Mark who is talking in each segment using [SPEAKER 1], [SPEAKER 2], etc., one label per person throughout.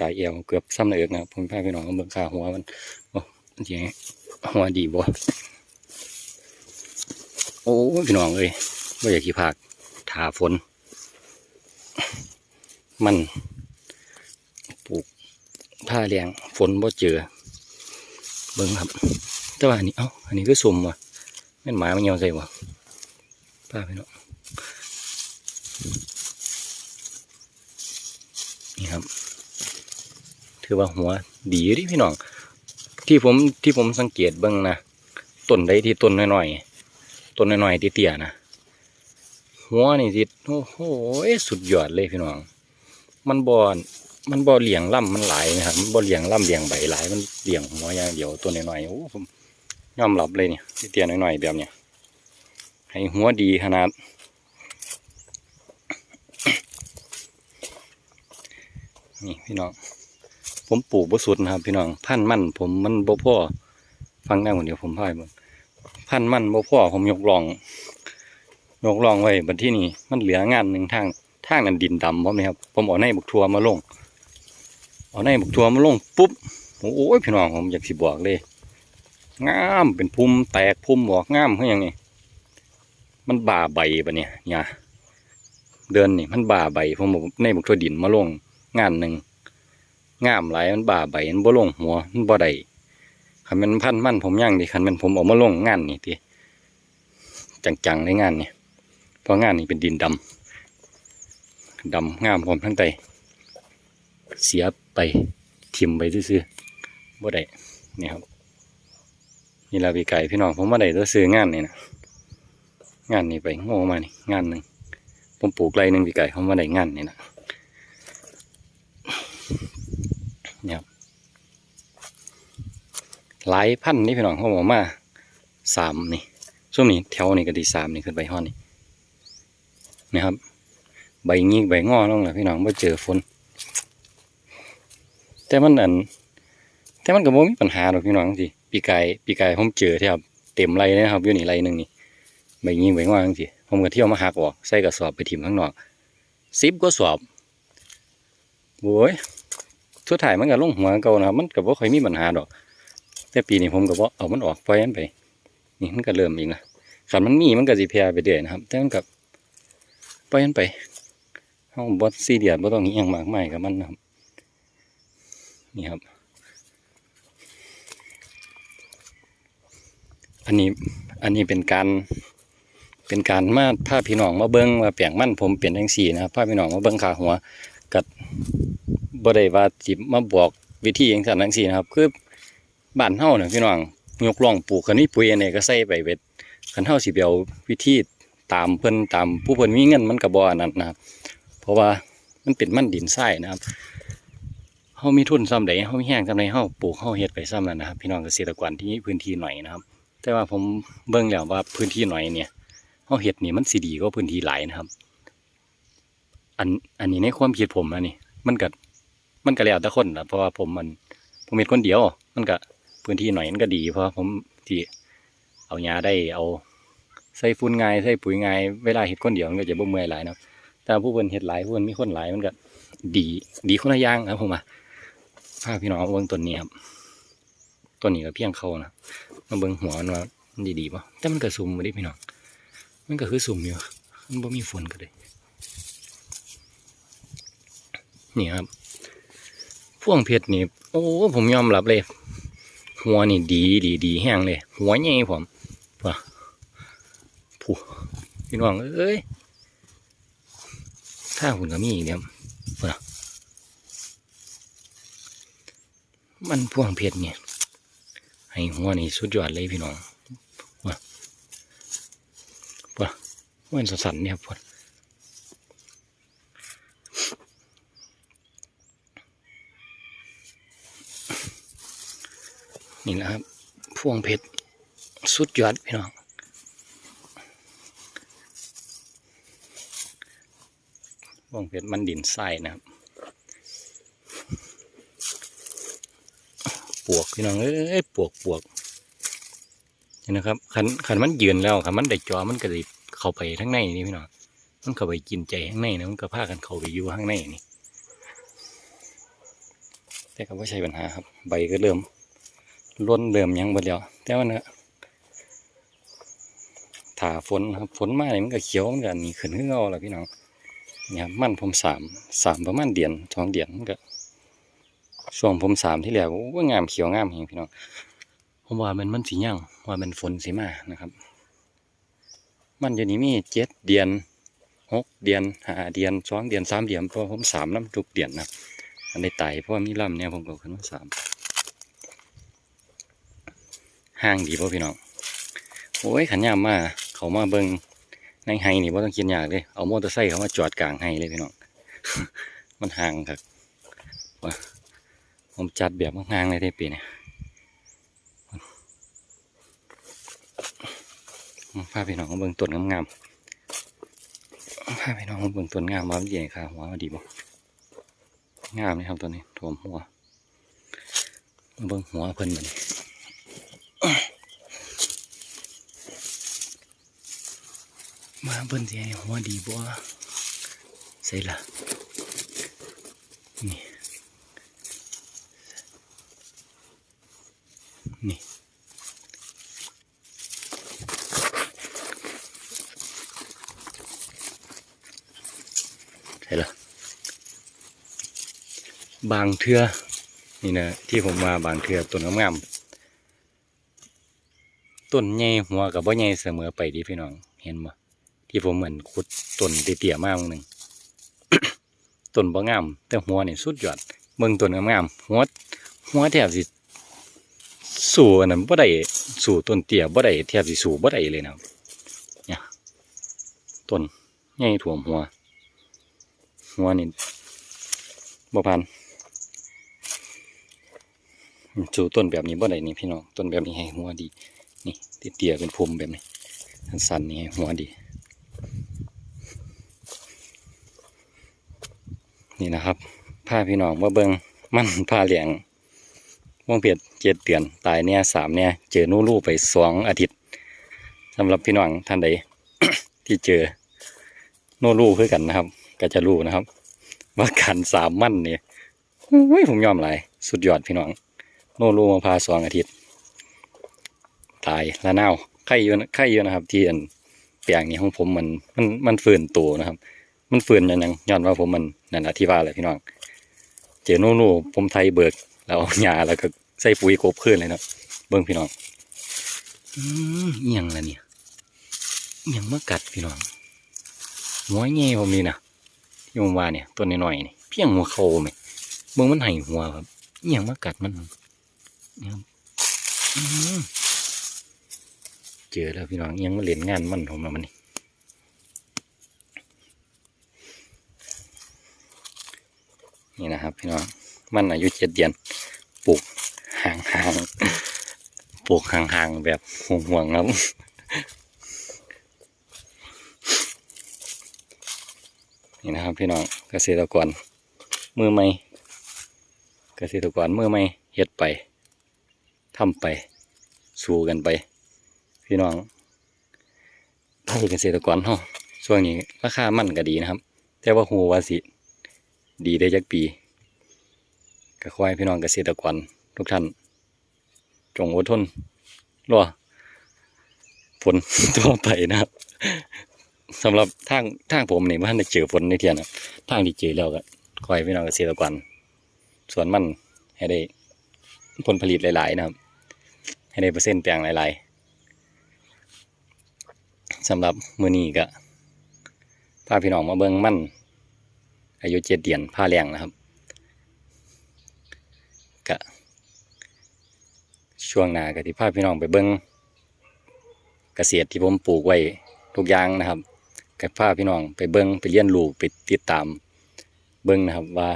[SPEAKER 1] กายเอวเกือบซ้ำเอิกนะครับผมพาพี่น้องเบิ่งขาหัวมันโอ้มันสิให้หัวดีบ่โอ้พี่น้องเอ้ยไม่อยากขี้ผากถาฝน มันปลูกผ้าเลียงฝนบ่เจอ เบิ่งครับ แต่ว่าอันนี้เอ้าอันนี้คือสุ่มว่ะแม่นหมามันเหี่ยวใส่บ่ป้าพี่น้องนี่ครับ ถือว่าหัวดีอยู่ดิพี่น้อง ที่ผมที่ผมสังเกตเบิ่งนะต้นใดที่ต้นน้อยๆต้นน้อยๆที่เตี้ยนะหัวนี่สิโอ้โหสุดยอดเลยพี่น้อง มันบอนมันบ่เหลี้ยงล่ำมันหลายนะครับมันบ่เหลี้ยงล่ำเหลี้ยงใบหลายมันเหลี้ยงหัวอย่างเดียวตัวน้อยๆโอ้ผมยอมรับเลยเนี่ยที่เตี้ยน้อยๆแบบเนี้ยให้หัวดีขนาด นี่พี่น้อง ผมปลูกบ่สุดนะครับ พี่น้องพันมันผมมันบ่พอฟังได้คนเดียวผมพ่ายมันพันมันบ่พอผมยกลองยกลองไว้บัดที่นี่มันเหลืองานหนึ่งทางทางนั้นดินดำผมนี่ครับ ผมเอาในบุกทัวมาลงเอาในบุกทัวมาลงปุ๊บโอ้ยพี่น้องผมอยากสิบอกเลยงามเป็นพุ่มแตกพุ่มออกงามคือหยังนี่มันบ่าใบปะเนี่ยเนี่ยเดินนี่มันบ่าใบผมเอาในบุกทัวดินมาลงงานหนึ่ง งามหลายมันบ่าใบมันบ่ลงหัวมันบ่ได้คันมันพันมันผมย่างดิคันมันผมออกมาลงงานนี่ติจังๆในงานนี่เพราะงานนี่เป็นดินดำดำงามผมทั้งใจเสียไปทิมไปซื่อๆบ่ได้นี่ครับนี่ลาพี่ไก่พี่น้องผมมาได้ตัวซื้องานนี่นะงานนี่ไปโง่มานี่งานหนึ่งผมปลูกไรหนึ่งพี่ไก่ผมมาได้งานนี่นะ หลายพันนี่พี่น้องเขาบอกมาสามนี่ช่วงนี้แถวนี่ก็ดีสามนี่ขึ้นไปห้อนี่นะครับ ใบงี้ใบงอน้องแหละพี่น้องไม่เจอฝนแต่มันอันแต่มันก็บ่มีปัญหาหรอกพี่น้องสิปีกายปีกายผมเจอที่ครับเต็มไรนะครับอยู่นี่ไรหนึ่งนี่ใบงี้ใบงอจังสิผมก็เที่ยวมาหักออกใส่กระสอบไปถิ่มข้างนอกสิบก็สอบโว้ยสุดท้ายมันก็ลงหัวเก่านะครับมันก็บ่ค่อยมีปัญหาดอก แต่ปีนี้ผมก็บ่เอามันออกปล่อยมันไป นี่มันก็เริ่มอีกนะขันมันมีมันก็สิแพร่ไปเรื่อยนะครับ แต่มันก็ปล่อยมันไปเฮาบ่ซีเรียสบ่ต้องอิหยังมากมายกับมันนะครับ นี่ครับ อันนี้อันนี้เป็นการเป็นการมาพาพี่น้องมาเบิ่งว่าแปลงมั่นผมเป็นจังซี่นะครับพาพี่น้องมาเบิ่งขาหัวกัดบ่ได้ว่าสิมาบอกวิธีจังซั่นจังซี่นะครับ คือ บ้านเฮาเนี่ยพี่น้องยกล่องปลูกคันนี้ปุ๋ยอันนี้ก็ใส่ไปเบ็ดคันเฮาสิไปเอาวิธีตามเพิ่นตามผู้เพิ่นมีเงินมันก็บ่อันนั้นนะครับ เพราะว่ามันเป็นมันดินทรายนะครับเฮามีทุนซ้ำใดเฮามีแห้งซ้ำใดเฮาปลูกเฮาเฮ็ดไปซ้ำนั้นนะครับ พี่น้องเกษตรกรที่มีพื้นที่หน่อยนะครับ แต่ว่าผมเบิ่งแล้วว่าพื้นที่หน่อยเนี่ยเฮาเฮ็ดนี่มันสิดีกว่าพื้นที่หลายนะครับ อันอันนี้ในความคิดผมนะนี่มันก็มันก็แล้วแต่คนนะเพราะว่าผมมันผมเฮ็ดคนเดียว มันก็ พื้นที่หน่อยมันก็ดี เพราะผมที่เอาหญ้าได้เอาใส่ฟุ้นง่ายใส่ปุ๋ยง่ายเวลาเห็ดคนเดียวมันก็จะบ่เมื่อยหลายเนาะแต่ผู้เพิ่นเห็ดหลายผู้เพิ่นมีคนหลายมันก็ดีดีคนละอย่างครับผมมาพาพี่น้องเบิ่งต้นนี้ครับต้นนี้ก็เพียงเขานะมาเบิ่งหัวมันว่ามันดีดีป่ะแต่มันก็สุ่มมาดิพี่น้องมันก็คือสุ่มอยู่มันบ่มีฝนก็เลยนี่ครับพ่วงเพชรนี่โอ้ผมยอมรับเลย หัวนี่ดีดีดีแห้งเลย หัวใหญ่ผมป่ะผู้พี่น้องเอ้ยถ้าหุ่นก็มีอีกเนี่ยป่ะมันพวงเพชรเนี่ยให้หัวนี่สุดยอดเลยพี่น้องป่ะป่ะมันสั่นเนี่ยป่ะ นี่นะครับ พวงเพชรสุดยอดพี่น้องพวงเพชรมันดินทรายนะครับปวกพี่น้องเอ้ยปวกปวกนี่นะครับขันขันมันยืนแล้วขันมันได้จอมันก็จะเข้าไปข้งในนี่พี่น้องมันเข้าไปกินใจข้างในนะมันก็พากันเข้าไปอยู่ข้างในนี่แต่ก็บ่ใช่ปัญหาครับ ใบก็เริ่ม ล้นเริ่มยังหมดแล้วแต่ว่าเนื้อถ้าฝนครับฝนมาเนี่ยมันก็เขียวมันก็หนีขึ้นขึ้นเอาแล้วพี่น้องเนี่ยครับมันผมสามสามประมาณเดือนสองเดือนมันก็ช่วงผมสามที่แล้วก็งามเขียวงามเองพี่น้องผมว่ามันมันสีย่างว่ามันฝนสีมานะครับ มันอยู่นี่มีเจ็ดเดือนหกเดือนห้าเดือนสองเดือนสามเดือนเพราะผมสามน้ำทุกเดือนนะอันในไตเพราะว่ามีลำเนี่ยผมก็ขึ้นมาสาม ห้างดีป่ะพี่น้องโอ้ยขันยามมาเขามาเบิงในไฮนี่ว่าต้องกินยากเลยเอามอเตอร์ไซค์เขามาจอดกลางไฮเลยพี่น้องมันห่างครับผมจัดแบบห่างเลยได้ปีเนี่ยพาพี่น้องมาเบิ่งต้นงามๆพาพี่น้องมาเบิ่งต้นงามว่ามันใหญ่ค่ะหัวดีบ่งามเลยครับตัวนี้ถ่วมหัวเบิ่งหัวเพิ่นมัน มาเพิ่นสิให้หัวดีบ่ใส่ละนี่ นี่ใส่ละบางเทือนี่นะที่ผมมาบางเทือต้นงามๆต้นใหญ่หัวกับบ่ใหญ่เสมอไปดิพี่น้องเห็นบ่ ที่ผมเหมือนขุดต้นเตี้ยๆมากหนึ่งต้นบ่งาม แต่หัวนี่สุดยอดเบิ่งต้นงามๆหัวหัวแทบสิสู่อันนั้นบ่ได้สู่ต้นเตี้ยบ่ได้แทบสิสู่บ่ได้เลยนะครับเนี่ยต้นใหญ่ถ่วมหัว หัวนี่บ่พันจูต้นแบบนี้บ่ได้นี่พี่น้องต้นแบบนี้ให้หัวดี นี่เตี้ยเป็นพุ่มแบบนี้สั้นๆนี่ให้หัวดี นี่นะครับผ้าพี่น้องมาเบิงมันผ้าเหลียงม่วงเปียดเจ็ดเดือนตายเนี่ยสามเนี่ยเจอนู่รูไปสองอาทิตย์สำหรับพี่น้องท่านใดที่เจอโนรูคือกันนะครับ ก็จะรู้นะครับ ว่าการสามมั่นเนี่ยโอ้ยผมยอมหลายสุดยอดพี่น้องโนรูมาพาสองอาทิตย์ ตายละเน่าไข่เยอะนะไข่เยอะนะครับ ที่อันแปลงนี้ของผมมันมันมันฝืนตัวนะครับ มันฝืนอยังยังย้อนว่าผมมันนั่นแหละที่ว่าแหละพี่น้อง เจอโนรูผมไทยเบิกแล้วเอาหญ้าแล้วก็ใส่ปุ๋ยกบขึ้นเลยเนาะเบิ้งพี่น้องอืมเอียงละเนี่ยเอียงมากัดพี่น้องหัวเงี้ยผมนี่นะที่ผมว่าเนี่ยตัวน้อยๆนี่เพียงหัวเขาไหมเบิ่งมันไห้หัวครับอหยังมากัดมันเจอแล้วพี่น้องอิหยังมาเล่นงานมันผมแล้วมันนี่ นี่นะครับพี่น้องมันอายุเจ็ดเดือนปลูกห่างๆปลูกห่างๆแบบห่วงๆครับนี่นะครับพี่น้องเกษตรกรมือใหม่เกษตรกรมือใหม่เฮ็ดไปทำไป สู้กันไป พี่น้องถ้าเป็นเกษตรกรเนาะช่วงนี้ราคามันก็ดีนะครับ แต่ว่าหูว่าสิ ดีได้จักปีก็ขอให้พี่น้องเกษตรกรทุกท่าน จงอดทนรอผลต่อไปนะครับสำหรับทางทางผมนี่ว่าได้เจอฝนในเทียนครับทางที่เจอแล้วก็คอยพี่น้องเกษตรกรสวนมันให้ได้ผลผลิตหลาย ๆ นะครับ ให้ได้เปอร์เซ็นต์แปลงหลาย ๆสำหรับมือนี้ก็พาพี่น้องมาเบิ่งมัน อายุเจ็ดเดือนผ้าแรงนะครับก็ช่วงหน้าก็ที่พาพี่น้องไปเบิ่งเกษตรที่ผมปลูกไว้ทุกอย่างนะครับกับพาพี่น้องไปเบิ้งไปเรียนรู้ไปติดตาม เบิ้งนะครับว่า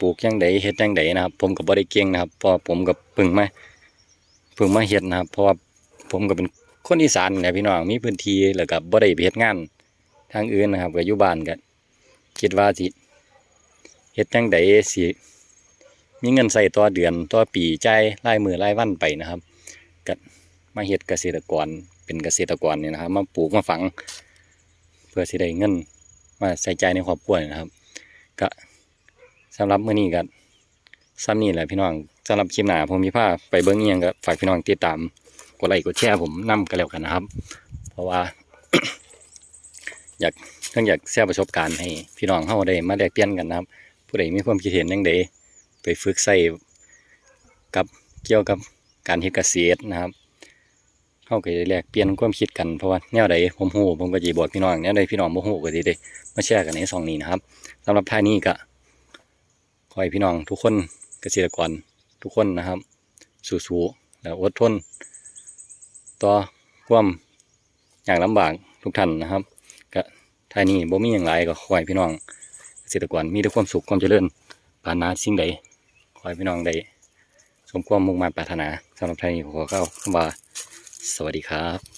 [SPEAKER 1] ปลูกยังไดเฮ็ดยังไดนะครับ ผมก็บ่ได้เก่งนะครับเพราะผมก็เพิ่งมาพิ่งมาเฮ็ดนะครับ เพราะว่าผมก็เป็นคนอีสานแหละพี่น้องมีพื้นที่แล้วก็บ่ได้ไปเฮ็ดงานทางอื่นนะครับก็อยู่บ้านก็คิดว่าสิ ฮ็ดยังไดสิมีเงินใส่ต่อเดือนต่อปีใจ่ายรายมือรายวันไปนะครับก็มาเฮ็ดเกษตรกรเป็นเกษตรกรเนี่ยนะครับ มาปลูกมาฝัง เพื่อสิได้เงินมาใส่ใจในครอบครัวนะครับก็สำหรับมื้อนี้ก็ซ้ำนี่แหละพี่น้องสำหรับคลิปหน้าผมมีภาพไปเบิ้งเอียงก็ฝากพี่น้องติดตามกดไลค์กดแชร์ผมนํกันแล้วกันนะครับ เพราะว่า อยากเพิ่งอยากแชร์ประสบการณ์ให้พี่น้องเฮาได้มาแลกเปลี่ยนกันนะครับ ผู้ใดมีความคิดเห็นยังไดไปฝึกใส่กับเกี่ยวกับการเฮ็ดเกษตรนะครับเฮาก็จะแลกเปลี่ยนความคิดกันเพราะว่าแนวใดผมฮู้ผมก็สิบอกพี่น้องแนวใดพี่น้องบ่ฮู้ก็สิได้มาแชร์กันในช่องนี้นะครับสำหรับท้านี้ก็ขอให้พี่น้องทุกคนเกษตรกรทุกคนนะครับ สู้ๆและอดทน ต่อความยากลำบากทุกท่านนะครับก็ท้านี้บ่มีหยังหลายก็ขอให้พี่น้อง ษตรกรมีแต่ความสุขความเจริญปานนาสิ่งใดขอให้พี่น้องได้สมความมุ่งมั่นปรารถนาสำหรับไทยนี้ขอเข้าคำว่า สวัสดีครับ